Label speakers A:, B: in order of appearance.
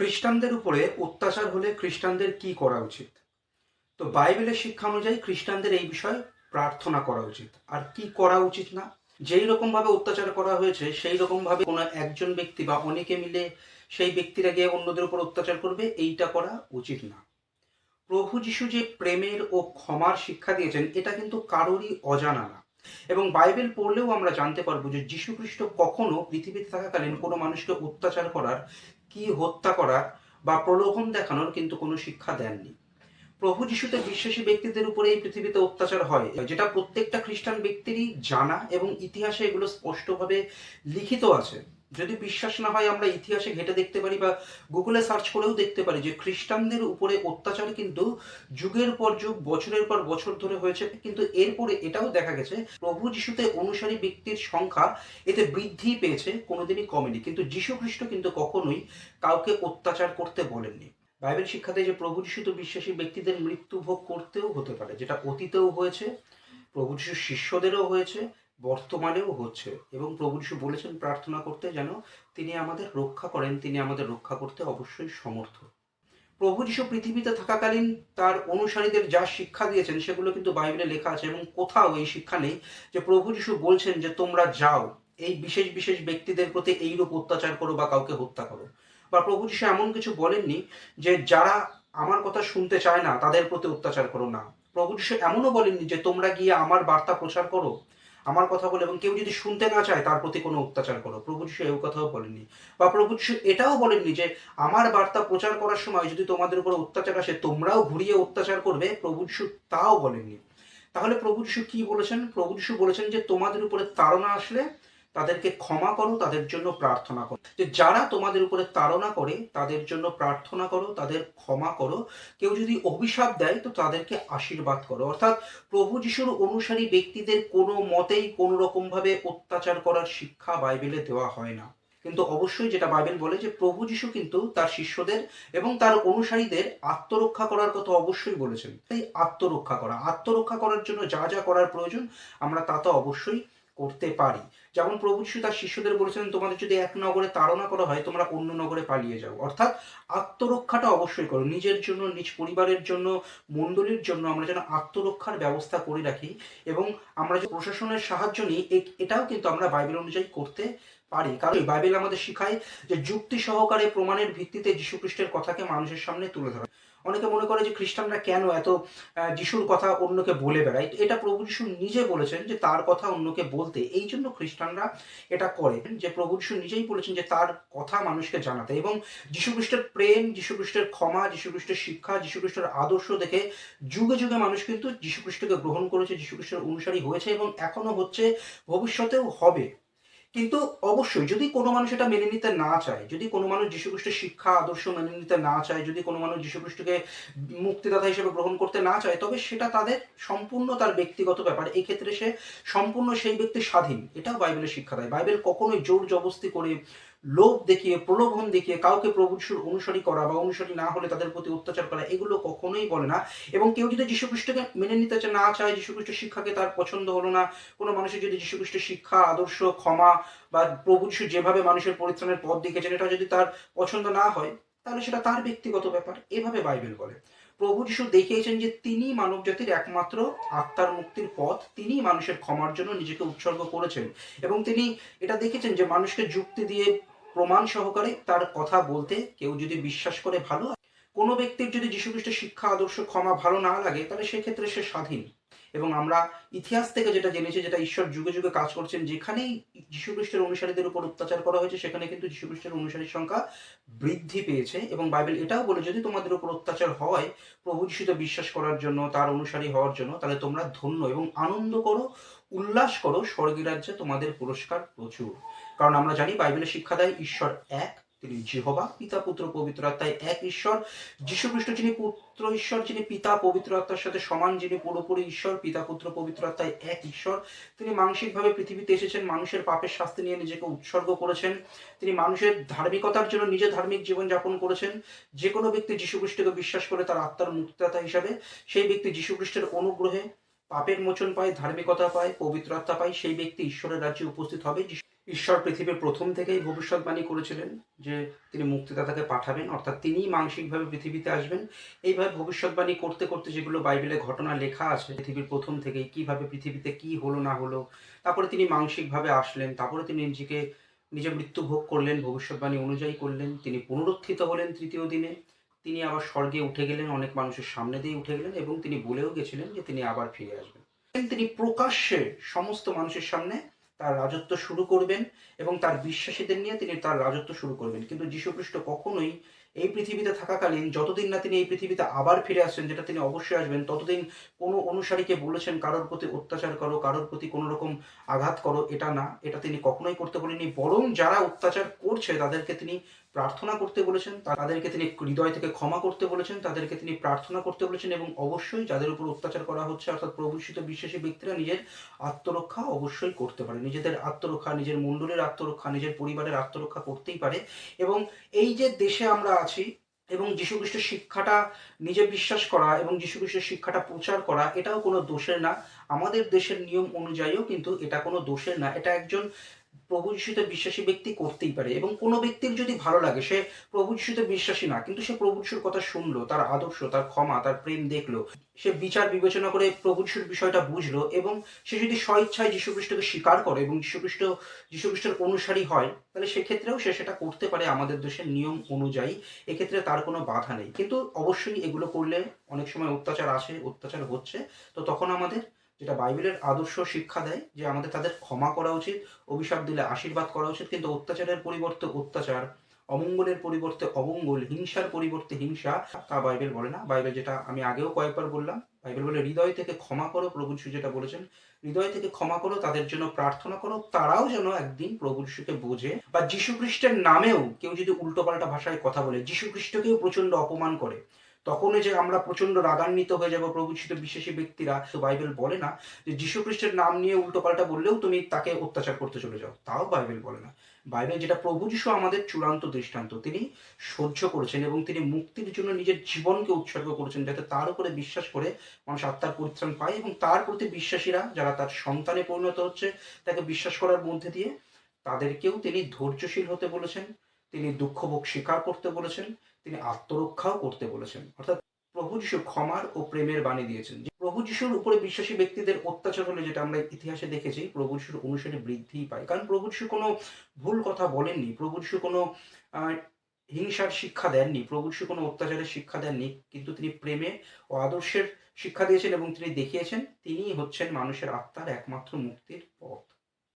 A: খ্রিস্টানদের উপরে অত্যাচার হলে খ্রিস্টানদের কি করা উচিত? তো বাইবেলের শিক্ষা অনুযায়ী খ্রিস্টানদের এই বিষয়ে প্রার্থনা করা উচিত। আর কি করা উচিত না? যেই রকম ভাবে অত্যাচার করা হয়েছে, সেই রকম ভাবে কোনো একজন ব্যক্তি বা অনেকে মিলে সেই ব্যক্তিরা গিয়ে অন্যদের উপর অত্যাচার করবে, এইটা করা উচিত না। প্রভু যিশু যে প্রেমের ও ক্ষমার শিক্ষা দিয়েছেন, এটা কিন্তু কারোরই অজানা না। এবং বাইবেল পড়লেও আমরা জানতে পারব যে যীশু খ্রিস্ট কখনো পৃথিবীতে থাকাকালীন কোনো মানুষকে অত্যাচার করার কি হত্যা করার বা প্রলোভন দেখানোর কিন্তু কোনো শিক্ষা দেননি। প্রভু যিশুতে বিশ্বাসী ব্যক্তিদের উপরে এই পৃথিবীতে অত্যাচার হয়, যেটা প্রত্যেকটা খ্রিস্টান ব্যক্তিরই জানা এবং ইতিহাসে এগুলো স্পষ্টভাবে লিখিত আছে। যদি বিশ্বাস না হয় আমরা ইতিহাসে ঘেটে দেখতে পারি বা গুগলে সার্চ করেও দেখতে পারি যে খ্রিস্টানদের উপরে অত্যাচার কিন্তু যুগের পর যুগ, বছরের পর বছর ধরে হয়েছে। কিন্তু এরপরে এটাও দেখা গেছে, প্রভু যিশুতে অনুসারী ব্যক্তির সংখ্যা এতে বৃদ্ধি পেয়েছে, কোনোদিনই কমেনি। কিন্তু যীশু খ্রিস্ট কিন্তু কখনোই কাউকে অত্যাচার করতে বলেননি। বাইবেল শিক্ষাতে যে প্রভু যিশু তো বিশ্বাসী ব্যক্তিদের মৃত্যু ভোগ করতেও হতে পারে, যেটা অতীতেও হয়েছে, প্রভু যিশু শিষ্যদেরও হয়েছে বর্তমানেও হচ্ছে এবং প্রভু যিশু বলেছেন প্রার্থনা করতে যেন তিনি আমাদের রক্ষা করেন, তিনি আমাদের রক্ষা করতে অবশ্যই সমর্থ। প্রভু যিশু পৃথিবীতে থাকাকালীন তার অনুসারীদের যা শিক্ষা দিয়েছেন সেগুলো কিন্তু বাইবেলে লেখা আছে এবং কোথাও এই শিক্ষা নেই যে প্রভু যিশু বলছেন যে তোমরা যাও, এই বিশেষ বিশেষ ব্যক্তিদের প্রতি এইরূপ অত্যাচার করো বা কাউকে হত্যা করো। বা প্রভু যিশু এমন কিছু বলেননি যে যারা আমার কথা শুনতে চায় না, তাদের প্রতি অত্যাচার করো না। প্রভু যিশু এমনও বলেননি যে তোমরা গিয়ে আমার বার্তা প্রচার করো আমার কথা বলে এবং কেউ যদি শুনতে না চায়, তার প্রতি কোনো অত্যাচার করো। প্রভু যিশু এই কথাও বলেননি। বা প্রভু যিশু এটাও বলেননি যে, আমার বার্তা প্রচার করার সময় যদি তোমাদের উপর অত্যাচার আসে, তোমরাও ঘুরিয়ে অত্যাচার করবে, প্রভু যিশু তাও বলেননি। তাহলে প্রভু যিশু কি বলেছেন? প্রভু যিশু বলেছেন যে, তোমাদের উপরে তাড়না আসলে তাদেরকে ক্ষমা করো, তাদের জন্য প্রার্থনা করো। যে যারা তোমাদের উপরে তাড়না করে, তাদের জন্য প্রার্থনা করো, তাদের ক্ষমা করো। কেউ যদি অভিশাপ দেয়, তো তাদেরকে আশীর্বাদ করো। অর্থাৎ প্রভু যিশুর অনুসারী ব্যক্তিদের কোনো মতেই কোনো রকমভাবে অত্যাচার করার শিক্ষা বাইবেলে দেওয়া হয় না। কিন্তু অবশ্যই যেটা বাইবেল বলে যে প্রভু যিশু কিন্তু তার শিষ্যদের এবং তার অনুসারীদের আত্মরক্ষা করার কথা অবশ্যই বলেছেন। তাই আত্মরক্ষা করা, আত্মরক্ষা করার জন্য যা যা করার প্রয়োজন, আমরা তা তো অবশ্যই করতে পারি। যেমন প্রভু যিশু তার শিষ্যদের বলেছেন, তোমাদের যদি এক নগরে তাড়না করা হয়, তোমরা অন্য নগরে পালিয়ে যাও। অর্থাৎ আত্মরক্ষাটা অবশ্যই করো। নিজের জন্য, নিজ পরিবারের জন্য মণ্ডলীর জন্য আমরা যেন আত্মরক্ষার ব্যবস্থা করে রাখি এবং আমরা যে প্রশাসনের সাহায্য নিই এটাও কিন্তু আমরা বাইবেল অনুযায়ী করতে পারি। কারণ বাইবেল আমাদের শিখায় যে যুক্তি সহকারে প্রমাণের ভিত্তিতে যীশু খ্রিস্টের কথাকে মানুষের সামনে তুলে ধরা। অনেকে মনে করে যে খ্রিস্টানরা কেন এত যিশুর কথা অন্যকে বলে বেড়ায়? এটা প্রভু যিশু নিজে বলেছেন যে তার কথা অন্যকে বলতে। এই জন্য খ্রিস্টানরা এটা করে, যে প্রভু যিশু নিজেই বলেছেন যে তার কথা মানুষকে জানাতে। এবং যীশু খ্রিস্টের প্রেম, যীশু খ্রিস্টের ক্ষমা, যীশু খ্রিস্টের শিক্ষা, যীশু খ্রিস্টের আদর্শ দেখে যুগে যুগে মানুষ কিন্তু যীশু খ্রিস্টকে গ্রহণ করেছে, যীশু খ্রিস্টের অনুসারী হয়েছে এবং এখনও হচ্ছে, ভবিষ্যতেও হবে। কিন্তু অবশ্যই যদি কোনো মানুষ এটা মেনে নিতে না চায়, যদি কোনো মানুষ যীশুখ্রিস্টের শিক্ষা, আদর্শ মেনে নিতে না চায়, যদি কোনো মানুষ যীশুখ্রিস্টকে মুক্তিদাতা হিসেবে গ্রহণ করতে না চায়, তবে সেটা তাদের সম্পূর্ণ তার ব্যক্তিগত ব্যাপার। এই ক্ষেত্রে সে সম্পূর্ণ সেই ব্যক্তি স্বাধীন। এটাও বাইবেলের শিক্ষা দেয়। বাইবেল কখনোই জোর জবস্তি করে লোভ দেখিয়ে, প্রলোভন দেখিয়ে কাউকে প্রভু যিশুর অনুসারী করা বা অনুসারী না হলে তাদের প্রতি অত্যাচার করা, এগুলো কখনোই বলে না। এবং কেউ যদি যীশুখ্রিস্টকে মেনে নিতে না চায়, যীশুখ্রিস্টের শিক্ষাকে তার পছন্দ হলো না, কোনো মানুষের যদি যীশুখ্রিস্টের শিক্ষা, আদর্শ, ক্ষমা বা প্রভু যিশু যেভাবে মানুষের পরিত্রাণের পথ দেখেছেন, এটা যদি তার পছন্দ না হয়, তাহলে সেটা তার ব্যক্তিগত ব্যাপার। এভাবে বাইবেল বলে। প্রভু যিশু দেখিয়েছেন যে তিনি মানব জাতির একমাত্র আত্মার মুক্তির পথ, তিনি মানুষের ক্ষমার জন্য নিজেকে উৎসর্গ করেছেন। এবং তিনি এটা দেখেছেন যে মানুষকে যুক্তি দিয়ে প্রমাণ সহকারে তার কথা বলতে কেউ যদি বিশ্বাস করে ভালো কোনো ব্যক্তির যদি যীশুখ্রিস্টের শিক্ষা, আদর্শ, ক্ষমা ভালো না লাগে, তাহলে সেক্ষেত্রে সে স্বাধীন। এবং আমরা ইতিহাস থেকে যেটা জেনেছি, যেটা ঈশ্বর যুগে যুগে কাজ করছেন, যেখানেই যীশুখ্রিস্টের অনুসারীদের উপর অত্যাচার করা হয়েছে, সেখানে কিন্তু যীশুখ্রিস্টের অনুসারীর সংখ্যা বৃদ্ধি পেয়েছে। এবং বাইবেল এটাও বলে, যদি তোমাদের উপর অত্যাচার হয়, প্রভু যিশুতে বিশ্বাস করার জন্য, তার অনুসারী হওয়ার জন্য, তাহলে তোমরা ধন্য এবং আনন্দ করো। উল্লাস করো স্বর্গী রাজ্যে তোমাদের পুরস্কার প্রচুর। কারণ আমরা জানি বাইবেলের শিক্ষা দেয়, ঈশ্বর এক, তিনি জিহবা, পিতা, পুত্র, পবিত্র আত্মায় এক ঈশ্বর। যীশু খ্রিস্ট যিনি পুত্র ঈশ্বর, যিনি পিতা, পবিত্র আত্মার সাথে সমান, যিনি পুরোপুরি ঈশ্বর, পিতা, পুত্র, পবিত্র আত্মায় এক ঈশ্বর। তিনি মানসিকভাবে পৃথিবীতে এসেছেন, মানুষের পাপের শাস্তি নিয়ে নিজেকে উৎসর্গ করেছেন। তিনি মানুষের ধার্মিকতার জন্য নিজে ধার্মিক জীবন যাপন করেছেন। যে কোনো ব্যক্তি যীশু খ্রিস্টকে বিশ্বাস করে তার আত্মার মুক্তিদাতা হিসাবে, সেই ব্যক্তি যীশু খ্রিস্টের অনুগ্রহে পাপের মোচন পায়, ধার্মিকতা পায় পবিত্র আত্মা পায়, সেই ব্যক্তি ঈশ্বরের রাজ্যে উপস্থিত হবে। ঈশ্বর পৃথিবীর প্রথম থেকেই ভবিষ্যৎবাণী করেছিলেন যে তিনি মুক্তিদাতাকে পাঠাবেন, অর্থাৎ তিনিই মানসিকভাবে পৃথিবীতে আসবেন। এইভাবে ভবিষ্যৎবাণী করতে করতে যেগুলো বাইবেলে ঘটনা লেখা আছে, পৃথিবীর প্রথম থেকেই কীভাবে পৃথিবীতে কি হলো না হলো, তারপরে তিনি মানসিকভাবে আসলেন, তারপরে তিনি নিজেকে নিজে মৃত্যু ভোগ করলেন, ভবিষ্যৎবাণী অনুযায়ী করলেন, তিনি পুনরুত্থিত হলেন তৃতীয় দিনে। তিনি আবার স্বর্গে উঠে গেলেন, অনেক মানুষের সামনে দিয়ে উঠে গেলেন এবং তিনি বলেও গেছিলেন যে তিনি আবার ফিরে আসবেন। তিনি প্রকাশ্যে সমস্ত মানুষের সামনে তার রাজত্ব শুরু করবেন এবং তার বিশ্বাসীদের নিয়ে তিনি তার রাজত্ব শুরু করবেন। কিন্তু যীশুখ্রিস্ট কখনোই এই পৃথিবীতে থাকাকালীন, যতদিন না তিনি এই পৃথিবীতে আবার ফিরে আসছেন, যেটা তিনি অবশ্যই আসবেন, ততদিন কোনো অনুসারীকে বলেছেন, কারোর প্রতি অত্যাচার করো, কারোর প্রতি কোনো রকম আঘাত করো, এটা না, এটা তিনি কখনোই করতে বলেননি। বরং যারা অত্যাচার করছে, তাদেরকে তিনি প্রার্থনা করতে বলেছেন, তাদেরকে তিনি হৃদয় থেকে ক্ষমা করতে বলেছেন, তাদেরকে তিনি প্রার্থনা করতে বলেছেন এবং অবশ্যই যাদের উপর অত্যাচার করা হচ্ছে, অর্থাৎ প্রভূষিত বিশ্বাসী ব্যক্তিরা নিজের আত্মরক্ষা অবশ্যই করতে পারে। নিজেদের আত্মরক্ষা, নিজের মণ্ডলের আত্মরক্ষা, নিজের পরিবারের আত্মরক্ষা করতেই পারে। এবং এই যে দেশে আমরা আছি এবং যীশুখ্রিস্টের শিক্ষাটা নিজে বিশ্বাস করা এবং যীশুখ্রিস্টের শিক্ষাটা প্রচার করা, এটাও কোনো দোষের না। আমাদের দেশের নিয়ম অনুযায়ীও কিন্তু এটা কোনো দোষের না। এটা একজন প্রভু যিশুতে বিশ্বাসী ব্যক্তি করতেই পারে এবং কোনো ব্যক্তির যদি ভালো লাগে, সে প্রভু যিশুতে বিশ্বাসী না, কিন্তু সে প্রভু যিশুর কথা শুনলো, তার আদর্শ, তার ক্ষমা, তার প্রেম দেখল, সে বিচার বিবেচনা করে প্রভু যিশুর বিষয়টা বুঝলো এবং সে যদি স্বইচ্ছায় যীশুখ্রিস্টকে স্বীকার করে এবং যীশুখ্রিস্ট, যীশুখ্রিস্টের অনুসারী হয়, তাহলে সেক্ষেত্রেও সে সেটা করতে পারে আমাদের দেশের নিয়ম অনুযায়ী, এক্ষেত্রে তার কোনো বাধা নেই। কিন্তু অবশ্যই এগুলো করলে অনেক সময় অত্যাচার আসে, অত্যাচার হচ্ছে, তো তখন আমাদের যেটা বাইবেলের আদর্শ শিক্ষা দেয় যে আমাদের তাদের ক্ষমা করা উচিত, অভিশাপ দিলে আশীর্বাদ করা উচিত, কিন্তু অত্যাচারের পরিবর্তে অত্যাচার, অমঙ্গলের পরিবর্তে অমঙ্গল, হিংসার পরিবর্তে হিংসা, তা বাইবেল বলে না। বাইবেল যেটা আমি আগেও কয়েকবার বললাম, বাইবেল বলে হৃদয় থেকে ক্ষমা করো, প্রভু যিশু যেটা বলেছেন, হৃদয় থেকে ক্ষমা করো, তাদের জন্য প্রার্থনা করো, তারাও যেন একদিন প্রভু যিশুকে বোঝে। বা যীশু খ্রিস্টের নামেও কেউ যদি উল্টোপাল্টা ভাষায় কথা বলে, যীশু খ্রিস্টকেও প্রচণ্ড অপমান করে। তখনই যে আমরা প্রচণ্ড রাগান্বিত হয়ে যাব প্রভু যিশু বিশ্বাসী ব্যক্তিরা, তো বাইবেল বলে না যে যীশু খ্রিস্টের নাম নিয়ে উল্টোপাল্টা বললেও তুমি তাকে অত্যাচার করতে চলে যাও। তাও বাইবেল বলে না। বাইবেল যেটা প্রভু যিশু আমাদের চূড়ান্ত দৃষ্টান্ত, তিনি সহ্য করেছেন এবং তিনি মুক্তির জন্য নিজের জীবনকে উৎসর্গ করেছেন যাতে তার উপরে বিশ্বাস করে মানুষ আত্মার পরিত্রাণ পায় এবং তার প্রতি বিশ্বাসীরা যারা তার সন্তানে পরিণত হচ্ছে, তাকে বিশ্বাস করার মধ্যে দিয়ে তাদেরকেও তিনি ধৈর্যশীল হতে বলেছেন। তিনি দুঃখভোগ স্বীকার করতে বলেছেন, তিনি আত্মরক্ষাও করতে বলেছেন। অর্থাৎ প্রভু যিশু ক্ষমার ও প্রেমের বাণী দিয়েছেন। প্রভু যিশুর উপরে বিশ্বাসী ব্যক্তিদের অত্যাচার হলে যেটা আমরা ইতিহাসে দেখেছি, প্রভু যিশুর অনুসারে বৃদ্ধিই পায়। কারণ প্রভু যিশু কোনো ভুল কথা বলেননি, প্রভু যিশু কোনো হিংসার শিক্ষা দেননি, প্রভু যিশু কোনো অত্যাচারের শিক্ষা দেননি, কিন্তু তিনি প্রেমে ও আদর্শের শিক্ষা দিয়েছেন এবং তিনি দেখিয়েছেন, তিনিই হচ্ছেন মানুষের আত্মার একমাত্র মুক্তির পথ।